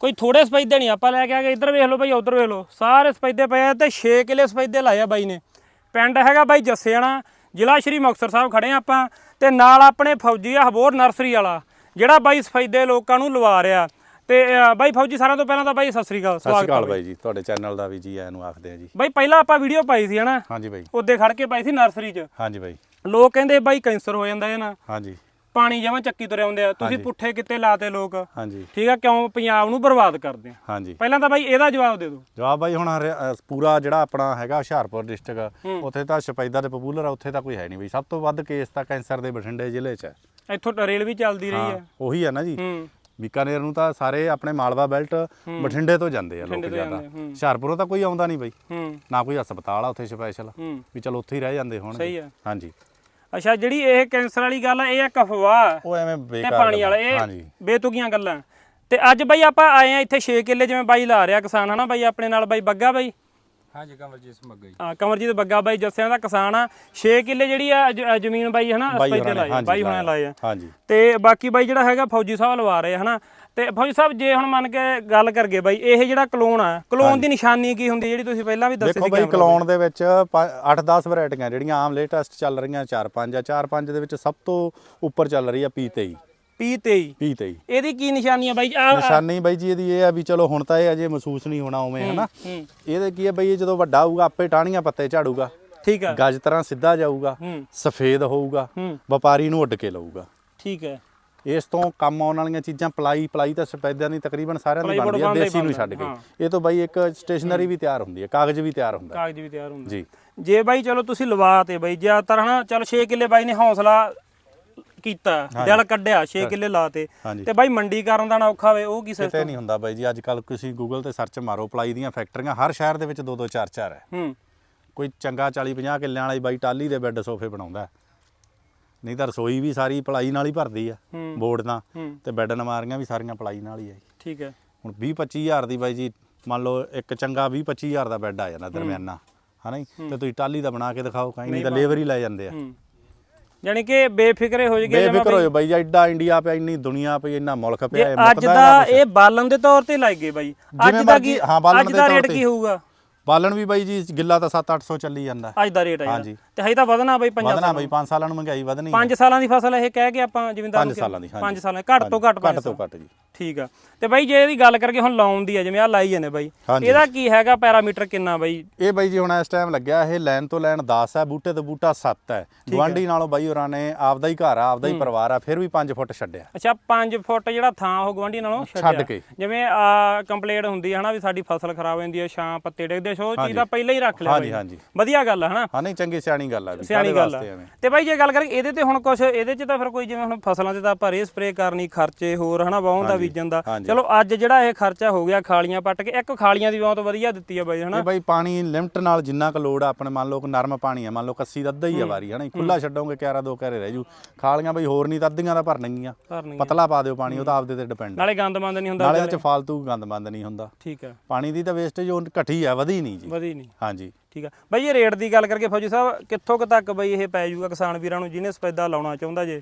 ਕੋਈ ਥੋੜੇ ਸਪੈਦੇ ਨਹੀਂ ਆਪਾਂ ਲੈ ਕੇ ਆ ਗਏ ਇੱਧਰ ਵੇਖ ਲਓ ਬਾਈ ਉੱਧਰ ਵੇਖ ਲਓ। ਸਾਰੇ ਸਪੈਦੇ ਪਏ ਆ ਤੇ 6 ਕਿੱਲੇ ਸਪੈਦੇ ਲਾਏ ਆ ਬਾਈ ਨੇ। ਪਿੰਡ ਹੈਗਾ ਬਾਈ ਜੱਸੇਆਣਾ ਜ਼ਿਲ੍ਹਾ ਸ਼੍ਰੀ ਮੁਕਤਸਰ ਸਾਹਿਬ ਖੜੇ ਆ ਆਪਾਂ ਤੇ ਨਾਲ ਆਪਣੇ ਫੌਜੀ ਆ ਹਬੋਰ ਨਰਸਰੀ ਵਾਲਾ ਜਿਹੜਾ ਬਾਈ ਸਫੈਦੇ ਲੋਕਾਂ ਨੂੰ ਲਵਾ ਰਿਹਾ। ਤੇ ਬਾਈ ਫੌਜੀ ਸਾਰਿਆਂ ਤੋਂ ਪਹਿਲਾਂ ਤਾਂ ਬਾਈ ਸਤਿ ਸ੍ਰੀ ਅਕਾਲ ਸਤਿ ਸ਼੍ਰੀ ਸਵਾਗਤ ਅਕਾਲ ਹੈ ਬਾਈ। ਜੀ ਤੁਹਾਡੇ ਚੈਨਲ ਦਾ ਵੀ ਜੀ ਆਇਆਂ ਨੂੰ ਆਖਦੇ ਆ ਜੀ। ਬਾਈ ਪਹਿਲਾਂ ਆਪਾਂ ਵੀਡੀਓ ਪਾਈ ਸੀ ਹਨਾ ਹਾਂਜੀ ਬਾਈ। ਉਹਦੇ ਖੜ ਕੇ ਪਾਈ ਸੀ ਨਰਸਰੀ 'ਚ। ਹਾਂਜੀ ਬਾਈ। ਲੋਕ ਕਹਿੰਦੇ ਬਾਈ ਕੈਂਸਰ ਹੋ ਜਾਂਦਾ ਇਹ ਨਾ ਹਾਂਜੀ। ਪਾਣੀ ਜਮਾਂ ਚੱਕੀ ਤੁਰੇ ਆਉਂਦੇ ਆ। ਤੁਸੀਂ ਪੁੱਠੇ ਕਿੱਤੇ ਲਾਤੇ ਲੋਕ। ਹਾਂਜੀ। ਠੀਕ ਆ ਕਿਉਂ? ਪੰਜਾਬ ਨੂੰ ਬਰਬਾਦ ਕਰਦੇ ਆ। ਹਾਂਜੀ। ਪਹਿਲਾਂ ਤਾਂ ਬਾਈ ਇਹਦਾ ਜਵਾਬ ਦੇ ਦਿਓ। ਜਵਾਬ ਬਾਈ ਹੁਣ ਪੂਰਾ ਜਿਹੜਾ ਆਪਣਾ ਹੈਗਾ ਹੁਸ਼ਿਆਰਪੁਰ ਡਿਸਟ੍ਰਿਕਟ ਉੱਥੇ ਤਾਂ ਸ਼ਪੈਦਾ ਤੇ ਪਪੂਲਰ ਆ ਉੱਥੇ ਤਾਂ ਕੋਈ ਹੈ ਨਹੀਂ ਬਈ। ਸਭ ਤੋਂ ਵੱਧ ਕੇਸ ਤਾਂ ਕੈਂਸਰ ਦੇ ਬਠਿੰਡੇ ਜ਼ਿਲ੍ਹੇ 'ਚ ਹੈ। ਇੱਥੋਂ ਰੇਲ ਵੀ ਚੱਲਦੀ ਰਹੀ ਹਾਂ ਆ ਉਹੀ ਹੈ ਨਾ ਜੀ। ਬੀਕਾਨੇਰ ਨੂੰ ਤਾਂ ਸਾਰੇ ਆਪਣੇ ਮਾਲਵਾ ਬੈਲਟ ਬਠਿੰਡੇ ਤੋਂ ਜਾਂਦੇ ਆ ਲੋਕ ਜ਼ਿਆਦਾ। ਹੁਸ਼ਿਆਰਪੁਰੋਂ ਤਾਂ ਕੋਈ ਆਉਂਦਾ ਨਹੀਂ ਬਈ। ਨਾ ਕੋਈ ਹਸਪਤਾਲ ਆ ਉੱਥੇ ਸਪੈਸ਼ਲ। ਵੀ ਚਲੋ ਉੱਥੇ ਹੀ ਰਹਿ ਜਾਂਦੇ ਹੋਣਗੇ। ਸਹੀ ਆ। ਹਾਂਜੀ। ਅੱਛਾ ਜਿਹੜੀ ਇਹ ਕੈਂਸਰ ਵਾਲੀ ਗੱਲ ਆ ਇਹ ਇੱਕ ਅਫਵਾਹ ਉਹ ਐਵੇਂ ਤੇ ਬੇਕਾਰ ਪਾਣੀ। ਵਾਲਾ ਇਹ ਬੇਤੁਕੀਆਂ ਗੱਲਾਂ। ਤੇ ਅੱਜ ਬਾਈ ਆਪਾਂ ਆਏ ਆ ਇੱਥੇ 6 ਕਿੱਲੇ ਜਿਵੇਂ ਬਾਈ ਲਾ ਰਿਹਾ ਕਿਸਾਨ ਹਨਾ ਬਾਈ ਆਪਣੇ ਨਾਲ ਬਾਈ ਬੱਗਾ ਬਾਈ? ਹਾਂਜੀ ਕਮਲਜੀਤ ਸਿੰਘ ਜੀ। ਆ ਕਮਰਜੀਤ ਬੱਗਾ ਬਾਈ ਜੱਸਿਆਂ ਦਾ ਕਿਸਾਨ ਆ। 6 ਕਿੱਲੇ ਜਿਹੜੀ ਆ ਜ਼ਮੀਨ ਬਾਈ ਹਨਾ ਆ, ਹਾਂਜੀ, ਬਾਈ ਹੁਣੇ ਲਾਏ ਆ। ਹਾਂਜੀ। ਤੇ ਬਾਕੀ ਬਾਈ ਜਿਹੜਾ ਹੈਗਾ ਫੌਜੀ ਸਾਹਿਬ ਲਵਾ ਰਹੇ ਹਨਾ। ਤੇ ਫੌਜੀ ਸਾਹਿਬ ਜੇ ਹੁਣ ਮੰਨ ਕੇ ਗੱਲ ਕਰਗੇ ਬਾਈ ਇਹ ਜਿਹੜਾ ਕਲੋਨ ਆ ਕਲੋਨ ਦੀ ਨਿਸ਼ਾਨੀ ਕੀ ਹੁੰਦੀ ਜਿਹੜੀ ਤੁਸੀਂ ਪਹਿਲਾਂ ਵੀ ਦੱਸੀ ਦੇਖੋ ਸੀ ਬਈ camera ਕਲੋਨ ਦੇ ਵਿੱਚ 8-10 ਵੈਰਾਈਟੀਆਂ ਜਿਹੜੀਆਂ ਆਮ ਲੇਟੈਸਟ ਚੱਲ ਰਹੀਆਂ 4-5 ਆ 4-5 ਦੇ ਵਿੱਚ ਸਭ ਤੋਂ ਉੱਪਰ ਚੱਲ ਰਹੀ ਆ P23 P23 P23 ਇਹਦੀ ਕੀ ਨਿਸ਼ਾਨੀ ਆ ਬਾਈ? ਆ ਨਿਸ਼ਾਨੀ ਬਾਈ ਜੀ ਇਹਦੀ ਇਹ ਆ ਵੀ ਚਲੋ ਹੁਣ ਤਾਂ ਇਹ ਅਜੇ ਮਹਿਸੂਸ ਨਹੀਂ ਹੋਣਾ ਉਵੇਂ ਹਨਾ? ਇਹਦੇ ਕੀ ਆ ਬਈ ਇਹ ਜਦੋਂ ਵੱਡਾ ਹੋਊਗਾ ਆਪੇ ਟਾਹਣੀਆਂ ਪੱਤੇ ਝਾੜੂਗਾ। ਠੀਕ ਆ। ਗੱਜ ਤਰ੍ਹਾਂ ਸਿੱਧਾ ਜਾਊਗਾ ਸਫੇਦ ਹੋਊਗਾ ਵਪਾਰੀ ਨੂੰ ਉੱਡ ਕੇ ਲਊਗਾ। ਠੀਕ ਹੈ। ਇਸ ਤੋਂ ਕੰਮ ਆਉਣ ਵਾਲੀਆਂ ਚੀਜ਼ਾਂ ਪਲਾਈ ਪਲਾਈ ਤਾਂ ਸਫੈਦਿਆਂ ਦੀ ਤਕਰੀਬਨ ਸਾਰਿਆਂ ਦੀ ਬਣਦੀ ਆ ਦੇਸੀ ਨੂੰ ਛੱਡ। ਕੇ। ਇਹ ਤੋਂ ਬਾਈ ਇੱਕ ਸਟੇਸ਼ਨਰੀ ਵੀ ਤਿਆਰ ਹੁੰਦੀ ਹੈ ਕਾਗਜ਼ ਵੀ ਤਿਆਰ ਹੁੰਦਾ ਕਾਗਜ਼ ਵੀ ਤਿਆਰ ਹੁੰਦਾ ਜੀ। ਜੇ ਬਾਈ ਚਲੋ ਤੁਸੀਂ ਲਵਾ ਤੇ ਬਾਈ ਜ਼ਿਆਦਾਤਰ ਹਨਾ ਚਲ 6 ਕਿੱਲੇ ਬਾਈ ਨੇ ਹੌਸਲਾ ਕੀਤਾ ਦਿਲ ਕੱਢਿਆ 6 ਕਿੱਲੇ ਲਾਤੇ ਤੇ। ਬਾਈ ਮੰਡੀ ਕਰਨ ਦਾ ਨਾ ਔਖਾ ਹੋਵੇ ਉਹ ਕੀ ਕਿਤੇ ਸਿਸਟਮ ਨਹੀਂ ਹੁੰਦਾ ਬਾਈ ਜੀ ਅੱਜ ਕੱਲ ਤੁਸੀਂ ਗੂਗਲ ਤੇ ਸਰਚ ਮਾਰੋ ਪਲਾਈ ਦੀਆਂ ਫੈਕਟਰੀਆਂ ਹਰ ਸ਼ਹਿਰ ਦੇ ਵਿੱਚ ਦੋ ਦੋ ਚਾਰ ਚਾਰ ਹੈ। ਹੂੰ। ਕੋਈ ਚੰਗਾ 40 50 ਕਿੱਲਿਆਂ ਵਾਲੀ ਬਾਈ ਟਾਲੀ ਦੇ ਬੈੱਡ ਸੋਫੇ ਬਣਾਉਂਦਾ। ਨਹੀਂ ਤਾਂ ਰਸੋਈ ਵੀ ਸਾਰੀ ਪਲਾਈ ਨਾਲ ਹੀ ਭਰਦੀ ਆ ਹੂੰ। ਬੋਰਡ ਨਾਲ ਹੂੰ। ਤੇ ਬੈੱਡ ਨਮਾਰੀਆਂ ਵੀ ਸਾਰੀਆਂ ਪਲਾਈ ਨਾਲ ਹੀ ਆ ਜੀ। ਠੀਕ ਹੈ। ਹੁਣ 20 25000 ਦੀ ਬਾਈ ਜੀ ਮੰਨ ਲਓ ਇੱਕ ਚੰਗਾ 20 25000 ਦਾ ਬੈੱਡ ਆ ਜਾਂਦਾ ਦਰਮਿਆਨਾ ਹਨਾ ਜੀ? ਤੇ ਤੁਸੀਂ ਟਾਲੀ ਦਾ ਬਣਾ ਕੇ ਦਿਖਾਓ ਕਹੀਂ ਨਹੀਂ ਤਾਂ ਲੇਬਰ ਹੀ ਲੈ ਜਾਂਦੇ ਆ। ਹੂੰ। ਯਾਨੀ ਕਿ ਬੇਫਿਕਰੇ ਹੋ ਜਗੇ ਬੇਫਿਕਰ ਹੋਇਓ ਬਾਈ ਜੀ ਐਡਾ ਇੰਡੀਆ ਪਿਆ ਇੰਨੀ ਦੁਨੀਆ ਪਈ ਇੰਨਾ ਮੁਲਕ ਪਿਆ ਇਹ ਅੱਜ ਮੁੱਕਦਾ ਦਾ ਕੁਛ। ਇਹ ਬਾਲਣ ਦੇ ਤੌਰ ਤੇ ਲੱਗ ਗਏ ਬਾਈ। ਅੱਜ ਦਾ ਮਰਜ਼ੀ- ਕੀ ਹਾਂ, ਬਾਲਣ ਅੱਜ ਦੇ ਦਾ ਤੌਰ ਰੇਟ ਤੇ। ਕੀ ਹੋਊਗਾ? ਬਾਲਣ ਵੀ ਬਾਈ ਜੀ ਗਿੱਲਾ ਤਾਂ 7-800 ਚੱਲੀ ਜਾਂਦਾ ਅੱਜ ਦਾ ਰੇਟ ਯਾਰ ਹਾਂਜੀ। ਤੇ ਹਜੇ ਤਾਂ ਵਧਣਾ ਬਾਈ 5 ਵਧਣਾ ਬਾਈ 5 ਸਾਲਾਂ ਨੂੰ ਮਹਿੰਗਾਈ ਵਧਣੀ 5 ਸਾਲਾਂ ਦੀ ਫਸਲ ਇਹ ਕਹਿ ਕੇ ਆਪਾਂ ਜ਼ਿਮੀਂਦਾਰ ਪੰਜ ਸਾਲਾਂ ਦੀ, ਹਾਂਜੀ। 5 ਸਾਲਾਂ ਘੱਟ ਤੋਂ ਘੱਟ ਘੱਟ ਤੋਂ। ਘੱਟ ਜੀ ਠੀਕ ਆ। ਤੇ ਬਾਈ ਜੇ ਇਹਦੀ ਗੱਲ ਕਰਕੇ ਹੁਣ ਲਾਉਣ ਦੀ ਆ ਜਿਵੇਂ ਆ ਲਾਈ ਜਾਂਦੇ ਬਾਈ ਹਾਂਜੀ। ਇਹਦਾ ਕੀ ਹੈਗਾ ਪੈਰਾਮੀਟਰ ਕਿੰਨਾ ਬਾਈ? ਇਹ ਬਾਈ ਜੀ ਹੁਣ ਇਸ ਟਾਈਮ ਲੱਗਿਆ ਇਹ ਲਾਈਨ ਤੋਂ ਲਾਈਨ 10 ਹੈ ਬੂਟੇ ਤੋਂ ਬੂਟਾ 7 ਹੈ। ਗਵਾਂਢੀ ਨਾਲੋਂ ਬਾਈ ਹੋਰਾਂ ਨੇ ਆਪਦਾ ਹੀ ਘਰ ਆ ਆਪਦਾ ਹੀ ਪਰਿਵਾਰ ਆ ਫਿਰ ਵੀ 5 ਫੁੱਟ ਛੱਡਿਆ। ਅੱਛਾ 5 ਫੁੱਟ ਜਿਹੜਾ ਥਾਂ ਉਹ ਗਵਾਂਢੀ ਨਾਲੋਂ ਛੱਡ ਕੇ। ਜਿਵੇਂ ਆ ਕੰਪਲੇਂਟ ਹੁੰਦੀ ਹੈ ਹਨਾ ਵੀ ਸਾਡੀ ਫਸਲ ਖਰਾਬ ਹੋ ਜਾਂਦੀ ਹੈ ਛਾਂ ਪੱਤੇ ਡਿੱਗਦੇ ਸੋ ਉਹ ਚੀਜ਼ ਦਾ ਪਹਿਲਾਂ ਹੀ ਰੱਖ ਲਿਆ ਹਾਂਜੀ ਬਾਈ। ਹਾਂਜੀ ਵਧੀਆ ਗੱਲ ਹੈ ਹਨਾ? ਹਾਂ ਨਹੀਂ ਚੰਗੀ ਸਿਆਣੀ ਗੱਲ ਆ ਵੀ ਸਿਆਣੀ ਕਾਹਦੇ ਗੱਲ ਆ। ਵਾਸਤੇ ਐਵੇਂ? ਤੇ ਬਾਈ ਜੇ ਗੱਲ ਕਰੀਏ ਇਹਦੇ ਤੇ ਹੁਣ ਕੁਝ ਇਹਦੇ ਚ ਤਾਂ ਫਿਰ ਕੋਈ ਜਿਵੇਂ ਹੁਣ ਫਸਲਾਂ ਤੇ ਤਾਂ ਆਪਾਂ ਰੇ ਸਪਰੇ ਕਰਨੀ ਖਰਚੇ ਹੋਰ ਹਨਾ ਵਾਹੁਣ ਦਾ ਬੀਜਣ ਦਾ। ਚਲੋ ਅੱਜ ਜਿਹੜਾ ਇਹ ਖਰਚਾ ਹੋ ਗਿਆ ਖਾਲੀਆਂ ਪੱਟ ਕੇ ਇੱਕ ਖਾਲੀਆਂ ਦੀ ਬਹੁਤ ਵਧੀਆ ਦਿੱਤੀ ਆ ਬਾਈ ਹਨਾ? ਇਹ ਬਾਈ ਪਾਣੀ ਲਿਮਟ ਨਾਲ ਜਿੰਨਾ ਕੁ ਲੋੜ ਆ ਆਪਣੇ ਮੰਨ ਲਓ ਕਿ ਨਰਮ ਪਾਣੀ ਆ ਮੰਨ ਲਓ ਕੱਸੀ ਦਾ ਅੱਧਾ ਹੀ ਆ ਵਾਰੀ ਹਨਾ? ਖੁੱਲਾ ਛੱਡੋਗੇ ਕਿਆਰਾ ਦੋ ਘਰੇ ਰਹਿ ਜੂ। ਖਾਲੀਆਂ ਬਾਈ ਹੋਰ ਨਹੀਂ ਤਾਂ ਅੱਧੀਆਂ ਦਾ ਭਰਨਗੀਆਂ ਭਰਨੀ ਪਤਲਾ ਪਾ ਦਿਓ ਪਾਣੀ ਉਹ ਤਾਂ ਆਪਦੇ ਤੇ ਡਿਪੈਂਡ ਨਾਲੇ ਗੰਦਮੰਦ ਨਹੀਂ ਹੁੰਦਾ ਨਾਲੇ ਇਹਦੇ ਚ ਫਾਲਤੂ ਗੰਦ ਬੰਦ ਨਹੀਂ ਹੁੰਦਾ। ਠੀਕ ਆ। ਪਾਣੀ ਦੀ ਤਾਂ ਵੇਸਟੇਜ ਉਹ ਘਟੀ ਆ ਵਧੀ ਨਹੀਂ ਜੀ। ਵਧੀ ਨਹੀਂ। ਹਾਂਜੀ। ਠੀਕ ਆ। ਬਾਈ ਇਹ ਰੇਟ ਦੀ ਗੱਲ ਕਰਕੇ ਫੌਜੀ ਸਾਹਿਬ ਕਿੱਥੋਂ ਕੁ ਤੱਕ ਬਾਈ ਇਹ ਪੈ ਜਾਊਗਾ ਕਿਸਾਨ ਵੀਰਾਂ ਨੂੰ ਜਿਹਨੇ ਸਪੈਦਾ ਲਾਉਣਾ ਚਾਹੁੰਦਾ ਜੇ?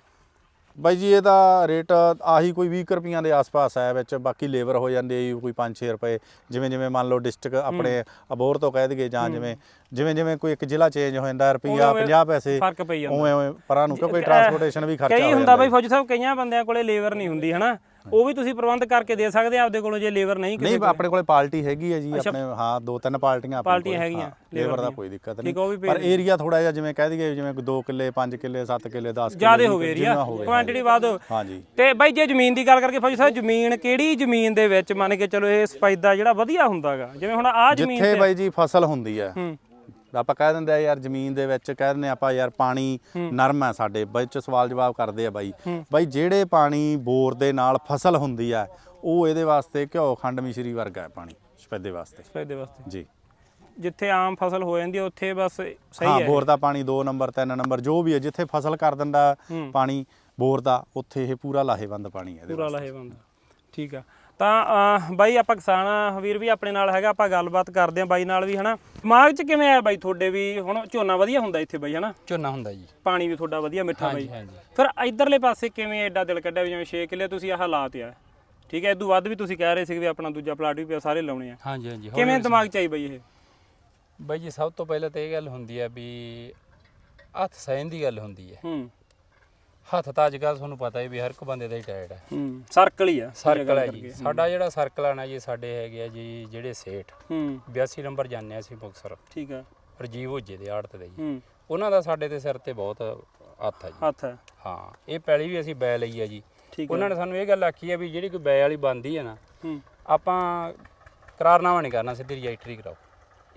ਬਾਈ ਜੀ ਇਹਦਾ ਰੇਟ ਆਹੀ ਕੋਈ 20 ਕੁ ਰੁਪਈਆਂ ਦੇ ਆਸ-ਪਾਸ ਹੈ ਵਿੱਚ ਬਾਕੀ ਲੇਬਰ ਹੋ ਜਾਂਦੀ ਹੈ ਕੋਈ 5-6 ਰੁਪਏ। ਜਿਵੇਂ ਜਿਵੇਂ ਮੰਨ ਲਓ ਡਿਸਟ੍ਰਿਕਟ ਆਪਣੇ ਅਬੋਰ ਤੋਂ ਕਹਿ ਦਈਏ ਜਾਂ ਜਿਵੇਂ ਜਿਵੇਂ ਜਿਵੇਂ ਕੋਈ ਇੱਕ ਜ਼ਿਲ੍ਹਾ ਚੇਂਜ ਹੋ ਜਾਂਦਾ ਰੁਪਈਆ 50 ਪੈਸੇ ਫ਼ਰਕ ਪਈ ਜਾਂਦਾ। ਉਵੇਂ ਉਵੇਂ ਪਰਾਂ ਨੂੰ ਕਿਉਂਕਿ ਟਰਾਂਸਪੋਰਟੇਸ਼ਨ ਵੀ ਖਰਚਾ ਕਈ ਹੋ ਹੁੰਦਾ ਜਾਂਦਾ ਬਾਈ ਫੌਜੀ ਸਾਹਿਬ ਕਈਆਂ ਬੰਦਿਆਂ ਕੋਲੇ ਲੇਬਰ ਨਹੀਂ ਹੁੰਦੀ ਹਨਾ? ਉਹ ਵੀ ਤੁਸੀਂ ਪ੍ਰਬੰਧ ਕਰਕੇ ਦੇ ਸਕਦੇ ਆ ਆਪਦੇ ਕੋਲੋਂ ਜੇ ਲੇਬਰ ਨਹੀਂ ਕਿਸੇ ਨਹੀਂ ਆਪਣੇ ਕੋਲੇ ਪਾਰਟੀ ਹੈਗੀ ਹੈ ਜੀ ਆਪਣੇ ਹਾਂ ਦੋ ਤਿੰਨ ਪਾਰਟੀਆਂ ਆਪਣੇ ਪਾਰਟੀਆਂ ਹੈਗੀਆਂ, ਲੇਬਰ ਦਾ ਕੋਈ ਦਿੱਕਤ ਨਹੀਂ। ਪਰ ਏਰੀਆ ਥੋੜਾ ਜਿਹਾ ਜਿਵੇਂ ਕਹਿ ਦਈਏ ਜਿਵੇਂ 2 ਕਿੱਲੇ 5 ਕਿੱਲੇ 7 ਕਿੱਲੇ 10 ਕਿੱਲੇ ਜਿਆਦੇ ਹੋਵੇ ਏਰੀਆ ਕੁਆਂਟੀਟੀ ਵੱਧ। ਹਾਂਜੀ। ਤੇ ਬਾਈ ਜੇ ਜ਼ਮੀਨ ਦੀ ਗੱਲ ਕਰਕੇ ਫੌਜੀ ਸਾਹਿਬ ਜ਼ਮੀਨ ਕਿਹੜੀ ਜ਼ਮੀਨ ਦੇ ਵਿੱਚ ਮੰਨ ਕੇ ਚਲੋ ਇਹ ਸਪੈਦਾ ਜਿਹੜਾ ਵਧੀਆ ਹੁੰਦਾਗਾ? ਜਿਵੇਂ ਹੁਣ ਆਹ ਜ਼ਮੀਨ ਜਿੱਥੇ ਬਾਈ ਜੀ ਫਸਲ ਹੁੰਦੀ ਹੂੰ। ਆਪਾਂ ਕਹਿ ਦਿੰਦੇ ਆ ਯਾਰ ਜ਼ਮੀਨ ਦੇ ਵਿੱਚ ਕਹਿ ਦਿੰਦੇ ਆਪਾਂ ਯਾਰ ਪਾਣੀ ਨਰਮ ਹੈ ਸਾਡੇ ਵਿੱਚ ਸਵਾਲ ਜਵਾਬ ਕਰਦੇ ਆ ਬਾਈ। ਬਾਈ ਜਿਹੜੇ ਪਾਣੀ ਬੋਰ ਦੇ ਨਾਲ ਫਸਲ ਹੁੰਦੀ ਆ ਉਹ ਇਹਦੇ ਵਾਸਤੇ ਘਿਓ ਖੰਡ ਮਿਸ਼ਰੀ ਵਰਗਾ ਹੈ ਪਾਣੀ ਸਪੈਦੇ ਵਾਸਤੇ। ਸਪੈਦੇ ਵਾਸਤੇ। ਜੀ। ਜਿੱਥੇ ਆਮ ਫਸਲ ਹੋ ਜਾਂਦੀ ਹੈ ਉੱਥੇ ਬਸ ਸਹੀ ਹਾਂ ਹੈ। ਬੋਰ ਦਾ ਪਾਣੀ 2 ਨੰਬਰ 3 ਨੰਬਰ ਜੋ ਵੀ ਹੈ ਜਿੱਥੇ ਫਸਲ ਕਰ ਦਿੰਦਾ ਪਾਣੀ ਬੋਰ ਦਾ ਉੱਥੇ ਇਹ ਪੂਰਾ ਲਾਹੇਵੰਦ ਪਾਣੀ ਹੈ ਪੂਰਾ ਲਾਹੇਵੰਦ। ਠੀਕ ਆ। ਤਾਂ ਬਾਈ ਆਪਾਂ ਕਿਸਾਨ ਆ, ਵੀਰ ਵੀ ਆਪਣੇ ਨਾਲ ਹੈਗਾ ਆਪਾਂ ਗੱਲਬਾਤ ਕਰਦੇ ਆ ਬਾਈ ਨਾਲ ਵੀ ਹਨਾ? ਦਿਮਾਗ 'ਚ ਕਿਵੇਂ ਆਇਆ ਬਾਈ ਤੁਹਾਡੇ ਵੀ? ਹੁਣ ਝੋਨਾ ਵਧੀਆ ਹੁੰਦਾ ਇੱਥੇ ਬਾਈ ਹਨਾ? ਝੋਨਾ ਹੁੰਦਾ ਜੀ। ਪਾਣੀ ਵੀ ਤੁਹਾਡਾ ਵਧੀਆ ਮਿੱਠਾ ਬਾਈ। ਫਿਰ ਇਧਰਲੇ ਪਾਸੇ ਕਿਵੇਂ ਐਡਾ ਦਿਲ ਕੱਢਿਆ ਵੀ ਜਿਵੇਂ 6 ਕਿੱਲੇ ਤੁਸੀਂ ਆਹ ਲਾਤੇ ਆ? ਠੀਕ ਹੈ ਇਦੋਂ ਵੱਧ ਵੀ ਤੁਸੀਂ ਕਹਿ ਰਹੇ ਸੀ ਵੀ ਆਪਣਾ ਦੂਜਾ ਪਲਾਟ ਵੀ ਪਿਆ ਸਾਰੇ ਲਾਉਣੇ ਆ। ਹਾਂਜੀ ਹਾਂਜੀ ਕਿਵੇਂ ਦਿਮਾਗ ਚ ਆਈ ਬਈ ਇਹ? ਬਾਈ ਜੀ ਸਭ ਤੋਂ ਪਹਿਲਾਂ ਤਾਂ ਇਹ ਗੱਲ ਹੁੰਦੀ ਹੈ ਵੀ ਹੱਥ ਸਹਿਣ ਦੀ ਗੱਲ ਹੁੰਦੀ ਹੈ। ਹੂੰ। ਹੱਥ ਤਾਂ ਅੱਜ ਕੱਲ੍ਹ ਤੁਹਾਨੂੰ ਪਤਾ ਹੀ ਵੀ ਹਰ ਇੱਕ ਬੰਦੇ ਦਾ ਹੀ ਟਾਇਰਡ ਹੈ ਹੂੰ ਸਰਕਲ ਹੀ ਆ ਸਰਕਲ ਹੈ ਜੀ। ਸਾਡਾ ਜਿਹੜਾ ਸਰਕਲ ਆ ਨਾ ਜੀ ਸਾਡੇ ਹੈਗੇ ਆ ਜੀ ਜਿਹੜੇ ਸੇਠ। ਹੂੰ। 82 ਨੰਬਰ ਜਾਂਦੇ ਆ ਅਸੀਂ ਮੁਕਤਸਰ। ਠੀਕ ਆ। ਰਜੀਵ ਹੋਜੇ ਦੇ ਆੜਤ ਦੇ ਜੀ। ਹੂੰ। ਉਹਨਾਂ ਦਾ ਸਾਡੇ ਤੇ ਸਿਰ ਤੇ ਬਹੁਤ ਹੱਥ ਹੈ ਜੀ। ਹੱਥ ਹੈ ਹਾਂ ਇਹ ਪੈਲੀ ਵੀ ਅਸੀਂ ਬੈ ਲਈ ਹੈ ਜੀ। ਠੀਕ ਉਹਨਾਂ ਨੇ ਸਾਨੂੰ ਇਹ ਗੱਲ ਆਖੀ ਹੈ ਵੀ ਜਿਹੜੀ ਕੋਈ ਬੈ ਵਾਲੀ ਬੰਦੀ ਹੈ ਨਾ ਹੂੰ। ਆਪਾਂ ਕਰਾਰਨਾਮਾ ਨਹੀਂ ਕਰਨਾ ਸਿੱਧੀ ਰਜਿਸਟਰੀ ਕਰਾਓ।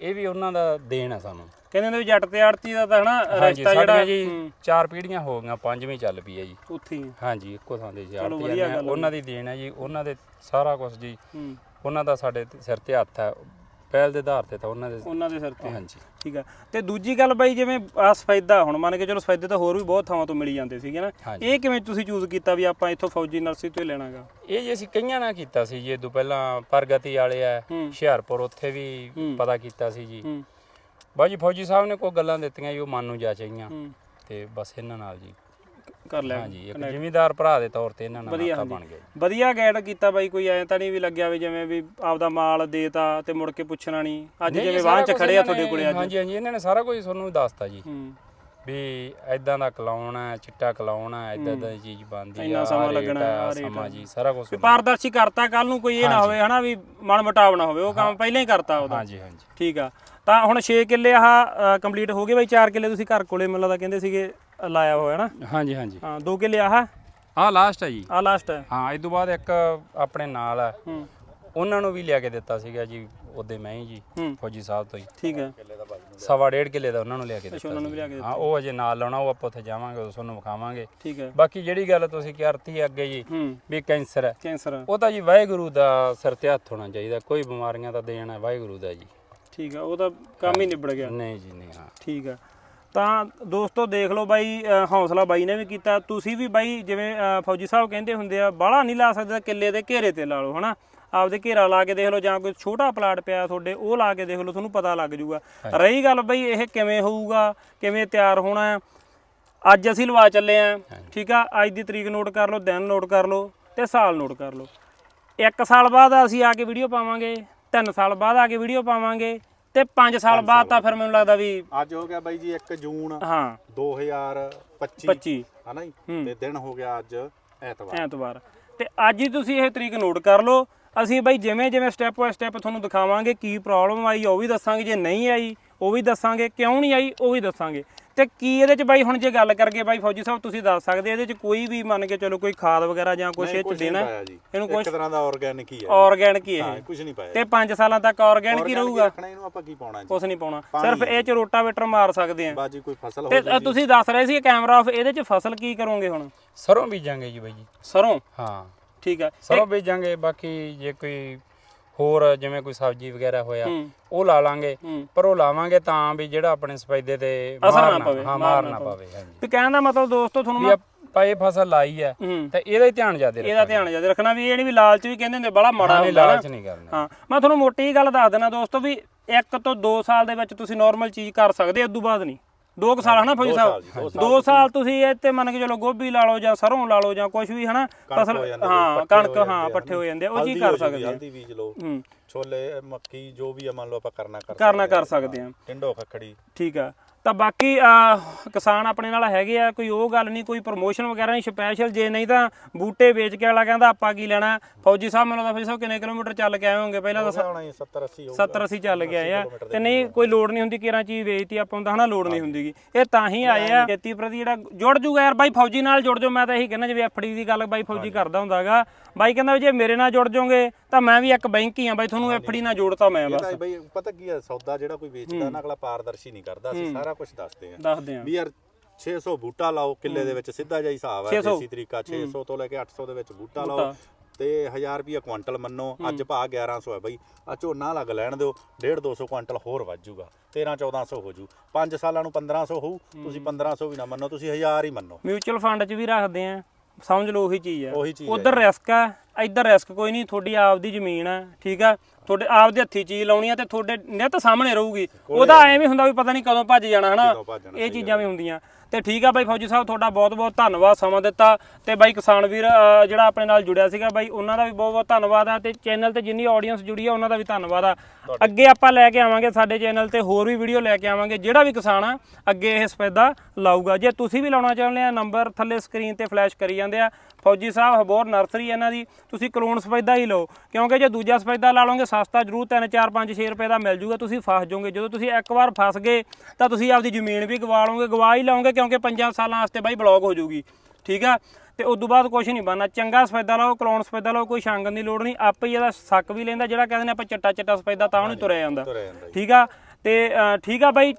ਇਹ ਵੀ ਉਹਨਾਂ ਦਾ ਦੇਣ ਹੈ ਸਾਨੂੰ। ਕਹਿੰਦੇ ਨੇ ਵੀ ਜੱਟ ਤੇ ਆੜਤੀ ਦਾ ਤਾਂ ਹਨਾ ਹਾਂਜੀ ਰਿਸ਼ਤਾ ਜਿਹੜਾ ਜੀ। ਹੂੰ, ਚਾਰ ਪੀੜ੍ਹੀਆਂ ਹੋ ਗਈਆਂ ਪੰਜਵੀਂ ਚੱਲ ਪਈ ਹੈ ਜੀ। ਉੱਥੇ ਹੀ ਆ। ਹਾਂਜੀ ਇੱਕੋ ਥਾਂ ਦੇ ਜੀ ਚਲੋ ਆੜਤੀ ਵਧੀਆ ਆ। ਉਹਨਾਂ ਦੀ ਦੇਣ ਹੈ ਜੀ ਉਹਨਾਂ ਦੇ ਸਾਰਾ ਕੁਝ ਜੀ। ਹੂੰ। ਉਹਨਾਂ ਦਾ ਸਾਡੇ ਤੇ- ਸਿਰ ਤੇ ਹੱਥ ਹੈ ਪਹਿਲ ਦੇ ਆਧਾਰ ਤੇ ਤਾਂ ਉਹਨਾਂ ਦੇ ਉਹਨਾਂ ਦੇ ਸਿਰ ਤੇ। ਹਾਂਜੀ। ਠੀਕ ਆ ਤੇ ਦੂਜੀ ਗੱਲ ਬਾਈ ਜਿਵੇਂ ਆ ਸਫੈਦਾ ਹੁਣ ਮੰਨ ਕੇ ਚਲੋ ਸਫੈਦੇ ਤਾਂ ਹੋਰ ਵੀ ਬਹੁਤ ਥਾਵਾਂ ਤੋਂ ਮਿਲੀ ਜਾਂਦੇ ਸੀਗੇ ਨਾ। ਇਹ ਕਿਵੇਂ ਤੁਸੀਂ ਚੂਜ਼ ਕੀਤਾ ਵੀ ਆਪਾਂ ਇੱਥੋਂ ਫੌਜੀ ਨਰਸਰੀ ਤੋਂ ਹੀ ਲੈਣਾਗਾ? ਇਹ ਜੀ ਅਸੀਂ ਕਈਆਂ ਨਾਲ ਕੀਤਾ ਸੀ ਜੀ ਇਦੋਂ ਪਹਿਲਾਂ ਪ੍ਰਗਤੀ ਵਾਲੇ ਆ। ਹੁਸ਼ਿਆਰਪੁਰ ਉੱਥੇ ਵੀ। ਪਤਾ ਕੀਤਾ ਸੀ ਜੀ। ਬਾਜੀ ਫੌਜੀ ਸਾਹਿਬ ਨੇ ਕੋਈ ਗੱਲਾਂ ਦਿੱਤੀਆਂ ਜੀ ਉਹ ਮਨ ਨੂੰ ਜਾ ਚਾਹੀਆਂ ਹੂੰ। ਤੇ ਬਸ ਇਹਨਾਂ ਨਾਲ ਜੀ। ਕਰ ਲਿਆ ਹਾਂਜੀ ਇੱਕ ਜ਼ਿਮੀਂਦਾਰ ਭਰਾ ਦੇ ਤੌਰ ਤੇ ਇਹਨਾਂ ਨਾਲ ਨਾਤਾ। ਬਣ ਗਿਆ ਵਧੀਆ ਗਾਈਡ ਕੀਤਾ ਬਾਈ ਕੋਈ ਐਂ ਤਾਂ ਨਹੀਂ ਵੀ ਲੱਗਿਆ ਵੀ ਜਿਵੇਂ ਵੀ ਆਪਦਾ ਮਾਲ ਦੇਤਾ ਤੇ ਮੁੜ ਕੇ ਪੁੱਛਣਾ ਨਹੀਂ। ਅੱਜ ਜਿਵੇਂ ਵਾਹਨ ਚ ਖੜੇ ਆ ਤੁਹਾਡੇ ਕੋਲੇ ਅੱਜ। ਹਾਂਜੀ ਹਾਂਜੀ ਇਹਨਾਂ ਨੇ ਸਾਰਾ ਕੁਝ ਤੁਹਾਨੂੰ ਦੱਸਤਾ ਜੀ। ਵੀ ਐਦਾਂ ਦਾ ਕਲਾਉਣਾ ਚਿੱਟਾ ਕਲਾਉਣਾ ਐਦਾਂ ਦਾ ਚੀਜ਼ ਬਣਦੀ ਆ ਇੰਨਾ ਸਮਾਂ ਲੱਗਣਾ, ਆ, ਸਮਾਂ। ਜੀ ਸਾਰਾ ਕੁਝ ਵੀ ਪਾਰਦਰਸ਼ੀ ਕਰਤਾ ਕੱਲ ਨੂੰ ਕੋਈ ਇਹ ਨਾ ਹੋਵੇ ਹਨਾ ਵੀ ਮਨ ਮਟਾਵ ਨਾ ਹੋਵੇ ਉਹ ਕੰਮ ਪਹਿਲਾਂ ਹੀ ਕਰਤਾ ਉਹਦਾ। ਹਾਂਜੀ ਹਾਂਜੀ। ਠੀਕ ਆ। ਤਾਂ ਹੁਣ 6 ਕਿੱਲੇ ਆਹ ਕੰਪਲੀਟ ਹੋ ਗਏ ਬਾਈ 4 ਕਿੱਲੇ ਤੁਸੀਂ ਘਰ ਕੋਲੇ ਮੈਨੂੰ ਲੱਗਦਾ ਕਹਿੰਦੇ ਸੀਗੇ ਲਾਇਆ ਹੋਇਆ ਨਾ? ਹਾਂਜੀ ਹਾਂਜੀ। ਹਾਂ 2 ਕਿੱਲੇ ਆਹ? ਆਹ ਲਾਸਟ ਹੈ ਜੀ। ਆ ਲਾਸਟ ਹੈ ਹਾਂ ਇਸ ਤੋਂ ਬਾਅਦ ਇੱਕ ਆਪਣੇ ਨਾਲ ਆ। ਹੂੰ। ਉਹਨਾਂ ਨੂੰ ਵੀ ਲਿਆ ਕੇ ਦਿੱਤਾ ਸੀਗਾ ਜੀ ਉਹਦੇ ਮੈਂ ਹੀ ਜੀ ਹੂੰ। ਫੌਜੀ ਸਾਹਿਬ ਤੋਂ ਹੀ। ਠੀਕ ਹੈ ਸਵਾ ਡੇਢ ਕਿੱਲੇ ਦਾ ਉਹਨਾਂ ਨੂੰ ਲਿਆ ਕੇ ਦਿੱਤਾ ਉਹਨਾਂ ਨੂੰ ਵੀ ਲਿਆ ਕੇ ਹਾਂ ਉਹ ਅਜੇ ਨਾਲ ਲਾਉਣਾ ਉਹ ਆਪਾਂ ਉੱਥੇ ਜਾਵਾਂਗੇ ਉਦੋਂ ਤੁਹਾਨੂੰ ਵਿਖਾਵਾਂਗੇ। ਠੀਕ ਹੈ ਬਾਕੀ ਜਿਹੜੀ ਗੱਲ ਤੁਸੀਂ ਕਰਤੀ ਅੱਗੇ ਜੀ ਹੂੰ। ਵੀ ਕੈਂਸਰ ਹੈ ਕੈਂਸਰ ਉਹ ਤਾਂ ਜੀ ਵਾਹਿਗੁਰੂ ਦਾ ਸਿਰ ਤੇ ਹੱਥ ਹੋਣਾ ਚਾਹੀਦਾ ਕੋਈ ਬਿਮਾਰੀਆਂ ਦਾ ਦੇਣ ਹੈ ਵਾਹਿਗੁਰੂ ਦਾ ਜੀ। ਠੀਕ ਆ ਉਹ ਤਾਂ ਕੰਮ ਹੀ ਨਿਬੜ ਗਿਆ। ਨਹੀਂ ਜੀ ਨਹੀਂ ਹਾਂ। ਠੀਕ ਆ। ਤਾਂ ਦੋਸਤੋ ਦੇਖ ਲਓ ਬਾਈ ਹੌਸਲਾ ਬਾਈ ਨੇ ਵੀ ਕੀਤਾ। ਤੁਸੀਂ ਵੀ ਬਾਈ ਜਿਵੇਂ ਫੌਜੀ ਸਾਹਿਬ ਕਹਿੰਦੇ ਹੁੰਦੇ ਆ ਬਾਹਲਾ ਨਹੀਂ ਲਾ ਸਕਦੇ ਕਿੱਲੇ ਦੇ ਘੇਰੇ ਤੇ ਲਾ ਲਓ ਹਨਾ? ਆਪਦੇ ਘੇਰਾ ਲਾ ਕੇ ਦੇਖ ਲਓ ਜਾਂ ਕੋਈ ਛੋਟਾ ਪਲਾਟ ਪਿਆ ਤੁਹਾਡੇ ਉਹ ਲਾ ਕੇ ਦੇਖ ਲਓ ਤੁਹਾਨੂੰ ਪਤਾ ਲੱਗ ਜਾਊਗਾ ਰਹੀ ਗੱਲ ਬਈ ਇਹ ਕਿਵੇਂ ਹੋਊਗਾ ਕਿਵੇਂ ਤਿਆਰ ਹੋਣਾ ਅੱਜ ਅਸੀਂ ਲਵਾ ਚੱਲੇ ਆਂ ਠੀਕ ਆ? ਅੱਜ ਦੀ ਤਰੀਕ ਨੋਟ ਕਰ ਲਓ ਦਿਨ ਨੋਟ ਕਰ ਲਓ ਤੇ ਸਾਲ ਨੋਟ ਕਰ ਲਓ। ਇੱਕ ਸਾਲ ਬਾਅਦ ਅਸੀਂ ਆ ਕੇ ਵੀਡੀਓ ਪਾਵਾਂਗੇ ਤਿੰਨ ਸਾਲ ਬਾਅਦ ਆ ਕੇ ਵੀਡੀਓ ਪਾਵਾਂਗੇ। ਤੇ 5 ਸਾਲ ਬਾਅਦ ਤਾਂ ਫਿਰ ਮੈਨੂੰ ਲੱਗਦਾ ਵੀ ਅੱਜ ਹੋ ਗਿਆ ਬਾਈ ਜੀ 1 ਜੂਨ ਹਾਂ। 2025 25 ਹਨਾ ਜੀ? ਤੇ ਦਿਨ ਹੋ ਗਿਆ ਅੱਜ ਐਤਵਾਰ। ਐਤਵਾਰ। ਤੇ ਅੱਜ ਹੀ ਤੁਸੀਂ ਇਹ ਤਰੀਕ ਨੋਟ ਕਰ ਲਓ। ਅਸੀਂ ਬਈ ਜਿਵੇਂ ਜਿਵੇਂ ਸਟੈਪ ਬਾਏ ਸਟੈਪ ਤੁਹਾਨੂੰ ਦਿਖਾਵਾਂਗੇ ਕੀ ਪ੍ਰੋਬਲਮ ਆਈ ਉਹ ਵੀ ਦੱਸਾਂਗੇ। ਜੇ ਨਹੀਂ ਆਈ ਉਹ ਵੀ ਦੱਸਾਂਗੇ। ਕਿਉਂ ਨਹੀਂ ਆਈ ਉਹ ਵੀ ਦੱਸਾਂਗੇ। ਤੇ ਕੀ ਇਹਦੇ ਚ ਬਾਈ ਹੁਣ ਜੇ ਗੱਲ ਕਰਗੇ ਬਾਈ ਫੌਜੀ ਸਾਹਿਬ ਤੁਸੀਂ ਦੱਸ ਸਕਦੇ ਇਹਦੇ ਚ ਕੋਈ ਵੀ ਮੰਨ ਕੇ ਚਲੋ ਕੋਈ ਖਾਦ ਵਗੈਰਾ ਜਾਂ ਕੁਛ ਇਹ ਚ ਦੇਣਾ? ਇਹਨੂੰ ਇੱਕ ਕੁਛ ਤਰ੍ਹਾਂ ਦਾ ਆਰਗੈਨਿਕ ਹੀ ਹੈ ਆਰਗੈਨਿਕ ਹੀ ਹਾਂ ਇਹ। ਕੁਝ ਨਹੀਂ ਪਾਇਆ ਤੇ 5 ਸਾਲਾਂ ਤੱਕ ਆਰਗੈਨਿਕ ਹੀ ਰਹੂਗਾ? ਰੱਖਣਾ ਇਹਨੂੰ ਆਪਾਂ ਕੀ ਪਾਉਣਾ ਜੀ? ਕੁਛ ਨਹੀਂ ਪਾਉਣਾ। ਸਿਰਫ ਇਹ ਚ ਰੋਟਾਵੇਟਰ ਮਾਰ ਸਕਦੇ ਆ। ਬਾਜੀ ਕੋਈ ਫਸਲ ਹੋ ਤੇ ਤੁਸੀਂ ਦੱਸ ਰਹੇ ਸੀ ਕੈਮਰਾ ਆਫ ਇਹਦੇ ਚ ਫਸਲ ਕੀ ਕਰੋਗੇ ਹੁਣ? ਸਰੋਂ ਬੀਜਾਂਗੇ ਜੀ ਬਾਈ ਜੀ। ਸਰੋਂ? ਹਾਂ। ਠੀਕ ਆ। ਸਰੋਂ ਬੀਜਾਂਗੇ ਬਾਕੀ ਜੇ ਕੋਈ ਹੋਰ ਜਿਵੇਂ ਕੋਈ ਸਬਜ਼ੀ ਵਗੈਰਾ ਹੋਇਆ। ਉਹ ਲਾ ਲਾਂਗੇ। ਪਰ ਉਹ ਲਾਵਾਂਗੇ ਤਾਂ ਵੀ ਜਿਹੜਾ ਆਪਣੇ ਸਫੈਦੇ ਤੇ ਅਸਰ ਨਾ ਪਵੇ, ਹਾਂ ਮਾਰ ਨਾ ਪਵੇ। ਹਾਂਜੀ। ਵੀ ਕਹਿਣ ਦਾ ਮਤਲਬ ਦੋਸਤੋ ਤੁਹਾਨੂੰ ਮੈਂ ਆਪਾਂ ਇਹ ਫਸਲ ਲਾਈ ਹੈ ਤੇ ਇਹਦਾ ਹੀ ਧਿਆਨ ਜ਼ਿਆਦਾ ਇਹਦਾ ਧਿਆਨ ਜਦ ਰੱਖਣਾ ਵੀ ਇਹ ਨਹੀਂ ਵੀ ਲਾਲਚ ਵੀ ਕਹਿੰਦੇ ਹੁੰਦੇ ਬੜਾ ਮਾੜਾ ਨਹੀਂ ਲਾਲਚ। ਨਹੀਂ ਕਰਨਾ। ਹਾਂ ਮੈਂ ਤੁਹਾਨੂੰ ਮੋਟੀ ਗੱਲ ਦੱਸ ਦੇਣਾ ਦੋਸਤੋ ਵੀ 1 ਤੋਂ 2 ਸਾਲ ਦੇ ਵਿੱਚ ਤੁਸੀਂ ਨਾਰਮਲ ਚੀਜ਼ ਕਰ ਸਕਦੇ ਇਸ ਤੋਂ ਬਾਅਦ ਨਹੀਂ। 2 ਸਾਲ ਹਨਾ ਫੌਜੀ ਸਾਹਿਬ? 2 ਸਾਲ ਤੁਸੀਂ ਇਹ ਤੇ ਮੰਨ ਕੇ ਚਲੋ ਗੋਭੀ ਲਾ ਲਓ ਜਾਂ ਸਰੋਂ ਲਾ ਲਓ ਜਾਂ ਕੁਝ ਵੀ ਹਨਾ ਫਸਲ ਹੋ ਹੈ, ਹਾਂ ਕਣਕ ਹੋ ਹਾਂ ਪੱਠੇ ਹੋ ਜਾਂਦੇ ਉਹ ਹੋ ਕਰ ਸਕਦੇ ਆ। ਹਲਦੀ ਬੀਜ ਲਓ ਹੂੰ। ਛੋਲੇ ਮੱਕੀ ਜੋ ਵੀ ਆ ਮੰਨ ਲਓ ਆਪਾਂ ਕਰਨਾ ਕਰ ਕਰਨਾ ਕਰ ਸਕਦੇ ਆ। ਟਿੰਡੋ ਖੱਖੜੀ। ਠੀਕ ਆ। ਤਾਂ ਬਾਕੀ ਕਿਸਾਨ ਆਪਣੇ ਨਾਲ ਹੈਗੇ ਆ ਕੋਈ ਉਹ ਗੱਲ ਨਹੀਂ ਕੋਈ ਪ੍ਰੋਮੋਸ਼ਨ ਵਗੈਰਾ ਨਹੀਂ ਸਪੈਸ਼ਲ ਜੇ ਨਹੀਂ ਤਾਂ ਬੂਟੇ ਵੇਚ ਕੇ ਵਾਲਾ ਕਹਿੰਦਾ ਆਪਾਂ ਕੀ ਲੈਣਾ? ਫੌਜੀ ਸਾਹਿਬ ਮੈਨੂੰ ਲੱਗਦਾ ਫੌਜੀ ਸਾਹਿਬ ਕਿੰਨੇ ਕਿਲੋਮੀਟਰ ਚੱਲ ਕੇ ਆਏ ਹੋਣਗੇ? ਪਹਿਲਾਂ ਤਾਂ ਹੋਣਾ ਹੀ 70 80 ਹੋਊਗਾ। 70 80 ਚੱਲ ਕੇ ਆਏ ਆ। ਤੇ ਨਹੀਂ ਕੋਈ ਲੋੜ ਨਹੀਂ ਹੁੰਦੀ ਕਿਰਾਂ ਚੀਜ਼ ਵੇਚਤੀ ਆਪਾਂ ਤਾਂ ਹਨਾ ਲੋੜ ਨਹੀਂ ਹੁੰਦੀਗੀ। ਇਹ ਤਾਂ ਹੀ ਆਏ ਆ। ਖੇਤੀ ਪ੍ਰਤੀ ਜਿਹੜਾ ਜੁੜ ਜੂਗਾ ਯਾਰ ਬਾਈ ਫੌਜੀ ਨਾਲ ਜੁੜ ਜਾਓ ਮੈਂ ਤਾਂ ਇਹੀ ਕਹਿੰਦਾ ਜਿਵੇਂ ਐਫਡੀ ਦੀ ਗੱਲ ਬਾਈ ਫੌਜੀ ਕਰਦਾ ਹੁੰਦਾਗਾ। ਬਾਈ ਕਹਿੰਦਾ ਜੇ ਮੇਰੇ ਨਾਲ ਜੁੜ ਜਾਓਗੇ ਤਾਂ ਮੈਂ ਵੀ ਇੱਕ ਬੈਂਕ ਹੀ ਆ ਬਾਈ ਤੁਹਾਨੂੰ ਐਫਡੀ ਨਾਲ ਜੋੜਤਾ ਮੈਂ ਬਸ। ਬਈ ਪਤਾ ਕੀ ਹੈ ਸੌਦਾ ਜਿਹੜਾ ਕੋਈ ਵੇਚਦਾ ਨਾ ਅਗਲਾ ਪਾਰਦਰਸ਼ੀ ਨਹੀਂ ਕਰਦਾ ਅਸੀਂ ਸਾਰਾ ਕੁਝ ਦੱਸਦੇ ਹਾਂ ਦੱਸਦੇ ਆ। ਵੀ ਯਾਰ 600 ਬੂਟਾ ਲਾਓ ਕਿੱਲੇ ਦੇ ਵਿੱਚ ਸਿੱਧਾ ਜਿਹਾ ਹਿਸਾਬ ਹੈ 600 ਦੇਸੀ ਤਰੀਕਾ 600 ਤੋਂ ਲੈ ਕੇ 800 ਦੇ ਵਿੱਚ ਬੂਟਾ ਲਾਓ ਤੇ 1000 ਰੁਪਿਆ ਕੁਆਂਟਲ ਮੰਨੋ ਅੱਜ ਭਾਅ 1100 ਹੈ ਬਈ। ਆ ਝੋਨਾ ਲੱਗ ਲੈਣ ਦਿਓ 1.5 200 ਕੁਆਂਟਲ ਹੋਰ ਵੱਧ ਜਾਊਗਾ 13 1400 ਹੋ ਜੂ। 5 ਸਾਲਾਂ ਨੂੰ 1500 ਹੋਊ ਤੁਸੀਂ 1500 ਵੀ ਨਾ ਮੰਨੋ ਤੁਸੀਂ 1000 ਹੀ ਮੰਨੋ। ਮਿਊਚੁਅਲ ਫੰਡ 'ਚ ਵੀ ਰੱਖਦੇ ਆ। ਸਮਝ ਲਓ ਉਹੀ ਚੀਜ਼ ਉਹੀ ਚੀਜ਼ ਹੈ ਉਧਰ ਰਿਸਕ ਆ ਇੱਧਰ ਰਿਸਕ ਕੋਈ ਨਹੀਂ ਤੁਹਾਡੀ ਆਪਦੀ ਜ਼ਮੀਨ ਆ ਠੀਕ ਆ ਤੁਹਾਡੇ ਆਪਦੇ ਹੱਥੀ ਚੀਜ਼ ਲਾਉਣੀ ਆ ਤੇ ਤੁਹਾਡੇ ਨਿੱਤ ਸਾਹਮਣੇ ਰਹੂਗੀ। ਉਹਦਾ ਐਵੇਂ ਹੁੰਦਾ ਵੀ ਪਤਾ ਨਹੀਂ ਕਦੋਂ ਭੱਜ ਜਾਣਾ ਹਨਾ? ਕਦੋਂ ਭੱਜ ਜਾਣਾ, ਇਹ ਚੀਜ਼ਾਂ ਵੀ ਹੁੰਦੀਆਂ। ਤੇ ਠੀਕ ਆ ਬਾਈ ਫੌਜੀ ਸਾਹਿਬ ਤੁਹਾਡਾ ਬਹੁਤ ਬਹੁਤ ਧੰਨਵਾਦ ਸਮਾਂ ਦਿੱਤਾ ਤੇ ਬਾਈ ਕਿਸਾਨ ਵੀਰ ਜਿਹੜਾ ਆਪਣੇ ਨਾਲ ਜੁੜਿਆ ਸੀਗਾ ਬਾਈ ਉਹਨਾਂ ਦਾ ਵੀ ਬਹੁਤ ਬਹੁਤ ਧੰਨਵਾਦ ਆ ਤੇ ਚੈਨਲ ਤੇ ਜਿੰਨੀ ਆਡੀਅנס ਜੁੜੀ ਆ ਉਹਨਾਂ ਦਾ ਵੀ ਧੰਨਵਾਦ ਆ। ਅੱਗੇ ਆਪਾਂ ਲੈ ਕੇ ਆਵਾਂਗੇ ਸਾਡੇ ਚੈਨਲ ਤੇ ਹੋਰ ਵੀ ਵੀਡੀਓ ਲੈ ਕੇ ਆਵਾਂਗੇ ਜਿਹੜਾ ਵੀ ਕਿਸਾਨ ਆ ਅੱਗੇ ਇਹ ਸਪੈਦਾ ਲਾਊਗਾ। ਜੇ ਤੁਸੀਂ ਵੀ ਲਾਉਣਾ ਚਾਹੁੰਦੇ ਆ ਨੰਬਰ ਥੱਲੇ ਸਕਰੀਨ ਤੇ ਫਲੈਸ਼ ਕਰੀ ਜਾਂਦੇ ਆ ਫੌਜੀ ਸਾਹਿਬ ਹਬੋਰ ਨਰਸਰੀ ਇਹਨਾਂ ਦੀ ਤੁਸੀਂ ਕਲੋਨ ਸਪੈਦਾ ਹੀ ਲਓ। ਕਿਉਂਕਿ ਜੇ ਦੂਜਾ ਸਪੈਦਾ ਲਾ ਲਓਗੇ ਸਸਤਾ ਜ਼ਰੂਰ 3 4 5 6 ਰੁਪਏ ਦਾ ਮਿਲ ਜੂਗਾ ਤੁਸੀਂ ਫਸ ਜਾਓਗੇ। ਜਦੋਂ ਤੁਸੀਂ ਇੱਕ ਵਾਰ ਫਸ ਗਏ ਤਾਂ ਤੁਸੀਂ ਆਪਦੀ ਜ਼ਮੀਨ ਵੀ ਗਵਾ ਲਓਗੇ ਗਵਾ ਹੀ ਲਓਗੇ ਕਿਉਂਕਿ 5 ਸਾਲਾਂ ਵਾਸਤੇ ਬਾਈ ਬਲੌਕ ਹੋ ਜਾਊਗੀ ਠੀਕ ਆ? ਤੇ ਉਸ ਤੋਂ ਬਾਅਦ ਕੁਝ ਨਹੀਂ ਬਣਨਾ। ਚੰਗਾ ਸਫੈਦਾ ਲਾਓ ਕਲੋਨ ਸਫੈਦਾ ਲਾਓ ਕੋਈ ਛਾਂਗਣ ਦੀ ਲੋੜ ਨਹੀਂ। ਆਪੇ ਹੀ ਇਹਦਾ ਸੱਕ ਵੀ ਲੈਂਦਾ ਜਿਹੜਾ ਕਹਿੰਦੇ ਨੇ ਆਪਾਂ ਚੱਟਾ ਚੱਟਾ ਸਫੈਦਾ ਤਾਂ ਉਹਨੂੰ ਤੁਰਿਆ ਜਾਂਦਾ। ਤੁਰਿਆ ਜਾਂਦਾ। ਠੀਕ ਆ? ਤੇ ਠੀਕ ਆ ਬਾਈ